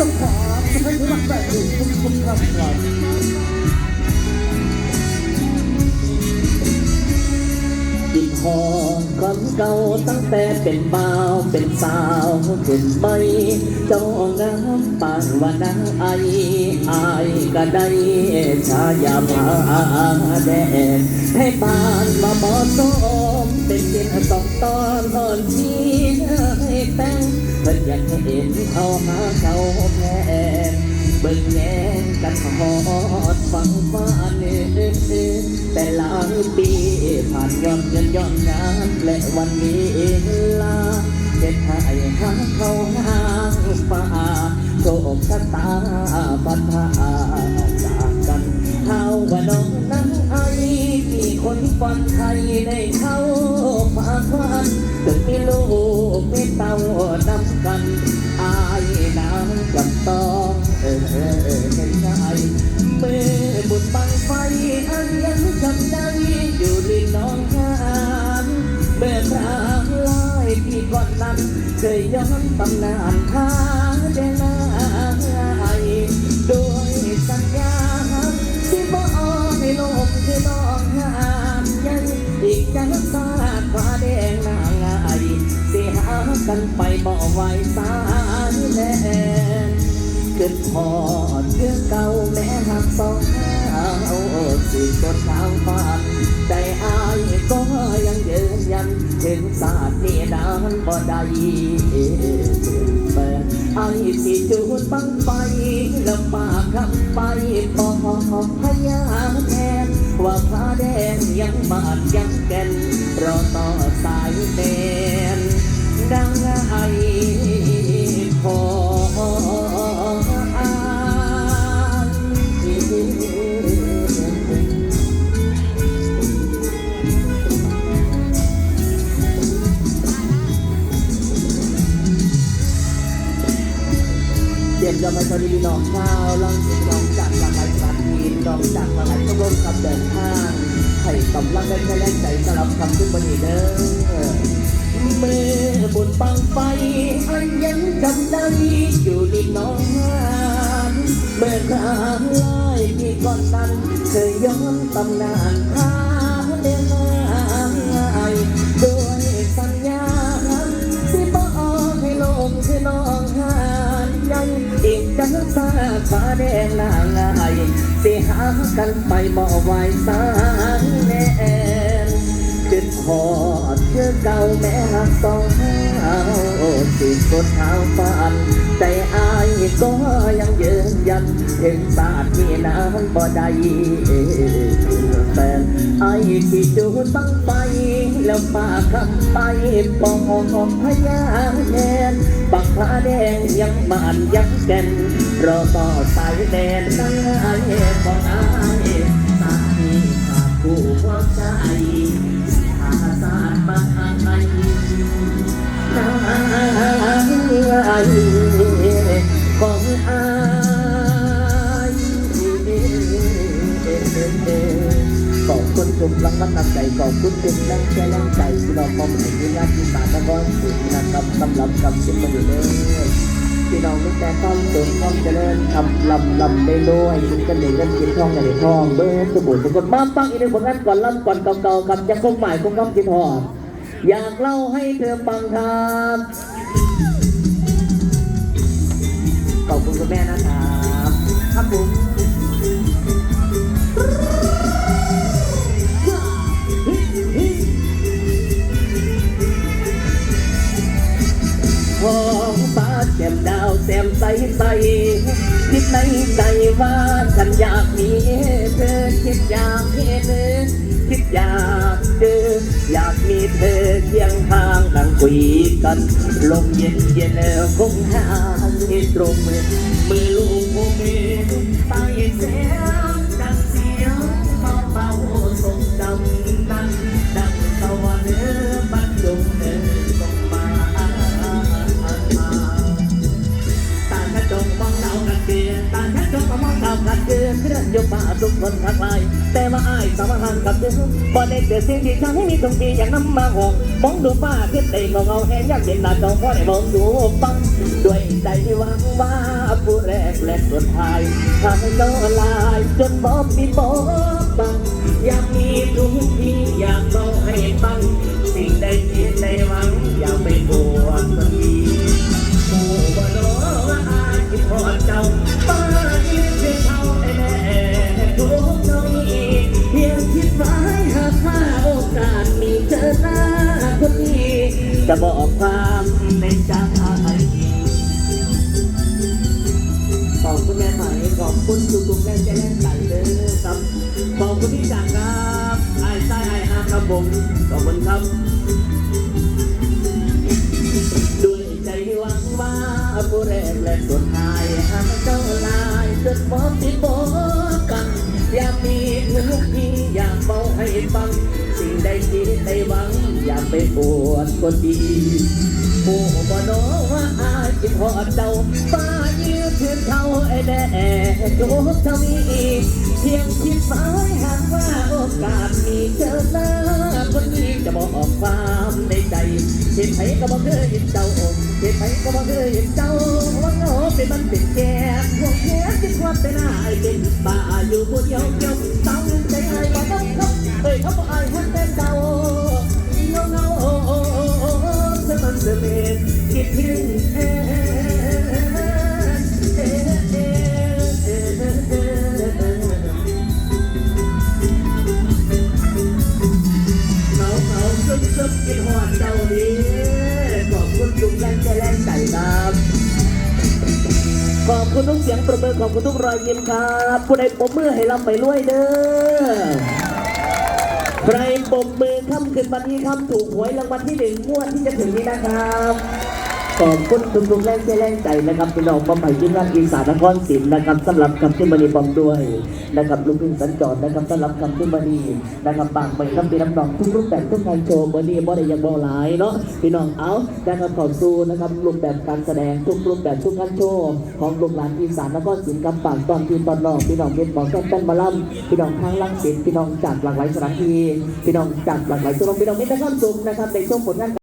ต้องขอให้ทุกแบบนี้ทุกทุกท่านครับกินหอมความเก่าตั้งแต่เป็นบ่าวเป็นสาวขึ้นไปเจ้างามปานว่านาไออายก็ได้ชายามาแดงให้ปานมาบอสมเป็นเพียงสองตอนอ่อนที่ให้แต่งเพิ่น อยากเห็นเขาหาเขาแพงเบิ่งแย่งกันหอดฟังฟ้าเนื้อแต่หลายปีผ่านย้อนเงินย้อนงานและวันนี้ลาเด็ดให้หาเขาหางฟ้าโชคชะตาปัญหาจากกันเท่าว่าน้องนั้นไอมีคนฟันไทยในเขาฝากวันถึงมีลูกมีเต้า น้ำกันอายน้ำกับตองเออเออเออเห็นใจเมื่อบุญบังไฟอันยังจำได้อยู่ริมหน้องหานเมื่อครางลายที่ก่อนนั้นเคยย้อนตำนานทาเดนายด้วยสัญญาที่บอกให้ลกคือน้องหานยังอีกจังสาดฟ้าแดง กันไปบ่ไหวสายแลนขึ้นพอดเรื่อเก่าแม่หักสองเอาสิกดทางฝันใจอายก็ยังยืนยัน ถึงศาสตร์นี้นานบ่ได้เปิดไอ้สิจูดบังไฟแล้วปากคำไปบอกพยาแทนว่าพระแดงยังบาดยังแก่นรอต่อ องจากหลาหลายชมรมกับเดินทางให้กำลังใจแรงใจสำหรับคำทุกวันนี้เด้อเมื่อบุญบังไฟ อันยังจำได้อยู่ริมน้องหานเมื่อครางลายที่ก่อนนั้นเคยย้อนตำนานหาเดินไาด้วย อีกจังสาฟ้าแดงนางไงสิหากันไปบ่ไหวสางแน่ขึ้นหอดเชื่อเก่าแม่หักสอง เท้าสิกดเท้าฝันใจอายก็ยังยืนยันถึงศาสตร์มีน้ำบ่ได้แฟนไอ้ที่จูดบังไปแล้วปากคำไปปองพยาแทนปักผ้าแดงยังบานยังแก่นรอต่อสายแดนนั่งไอ้ของไอ้สามีขาดผู้หัวใจายของอายขอบคุณทุกรางวัลนำใจขอบคุณเป็นแรงใจแรงใจที่เรามองเห็นที่งานที่สารแล้วก็สุดนะครับสำหรับกับสิ่งมันอยู่เลยพี่น้องมีแต่ความสุขความเจริญทำลำลำได้ด้วยกินกันเหนื่อยกันกินทองกันเหนื่อยทองเบอร์สบู่สกุลมาฟังอีกหนึ่งผลงานก่อนลำก่อนเก่าๆกับยังคงหมายคงคำกินหอด อยากเล่าให้เธอฟังครับขอบคุณคุณแม่นะครับครับผมท้องฟ้าแจ่มดาวแจ่มใสใสคิดในใจว่าฉันอยากมีเธอคิดอยากเห็นเธอคิดอยากเจอ อยากมีเธอเคียงข้างนั่งคุยกัน ลมเย็นเย็นคงหาตรงมือมือลูกผู้มีตายเสียงดังเสียงเบาๆสมดำนั้นดังตะวันเออบัดดงเดินส่งมาตางกระจกมองเรากันเกลือตางกระจกมองเรากันเกลือเคลื่อนยกมาทุกคนทักทาย ว่าอ้ายสามหันกับเธอบ่ได้เจอสิ่งที่ทำให้มีตรงที่อย่างน้ำมาหงมองดูฟ้าขึ้นเต่งเงาแห้งอยากเห็นหน้าจอพ่อได้มองดูฟังด้วยใจที่หวังว่าผู้แรกและสุดท้ายทำให้ก็ลายจนบอกมีบอกบังยังมี จะบอกความในใจขอบคุณแม่ใหม่ขอบคุณทุกๆแรงใจแรงใจเด้อครับขอบคุณพี่จักครับไอ้ใต้ไอ้ฮักครับผมขอบคุณครับด้วยใจที่หวังว่าผู้แรกและสุดท้ายหากเจ้าลายจดบอกติดบอก ไปปวดก็ดีผู้บ่โนว่าอายที่พอเจ้าป้ายืดเพียงเท่าไอ้แน่ทุกทวีเพียงคิดหมายหากว่าโอกาสมีเจอหน้าคนนี้จะบอกความในใจเห็นไผก็บ่เคยเห็นเจ้าเห็นไผก็บ่เคยเห็นเจ้าว่าโง่เป็นมันเป็นแก่พวกแก่ที่ควรเป็นอายเป็นบ้าอยู่ผู้เดียวเดียวเศร้าใจอายบ่ต้องเขาเอ้ยเขาบอกอายหัน ขอบคุณทุกเสียงประเมินขอบคุณทุกรอยยิ้มครับผู้ใดปมมือให้ลำไปรวยเด้อใครปมมือค่ำคืนวันนี้ค่ำถูกหวยรางวัลที่หนึ่งงวดที่จะถึงนี้นะครับ ขอบคุณทุกทุกๆแรงใจแรงใจนะครับพี่น้องมาใหม่ที่งานอีสานนครศรีนะครับสำหรับคำที่มณีบอมด้วยนะครับลูกพึ่งสัญจรนะครับสำหรับคำที่มณีนะครับบางไปคำที่น้ำนองทุกรูปแบบทุกงานโชว์มณีบ่ได้ยังบ่หลายเนาะพี่น้องเอานะครับขอสู้นะครับรูปแบบการแสดงทุกรูปแบบทุกงานโชว์ของลูกหลานอีสานนครศรีกำปางตอนที่ตอนนอกพี่น้องเม็ดบอกแก้มแป้นมาล่ำพี่น้องทางลังสิตพี่น้องจากหลากหลายสถานที่พี่น้องจากหลากหลายจังหวัดพี่น้องมีแต่ความสุขนะครับในช่วงผลงาน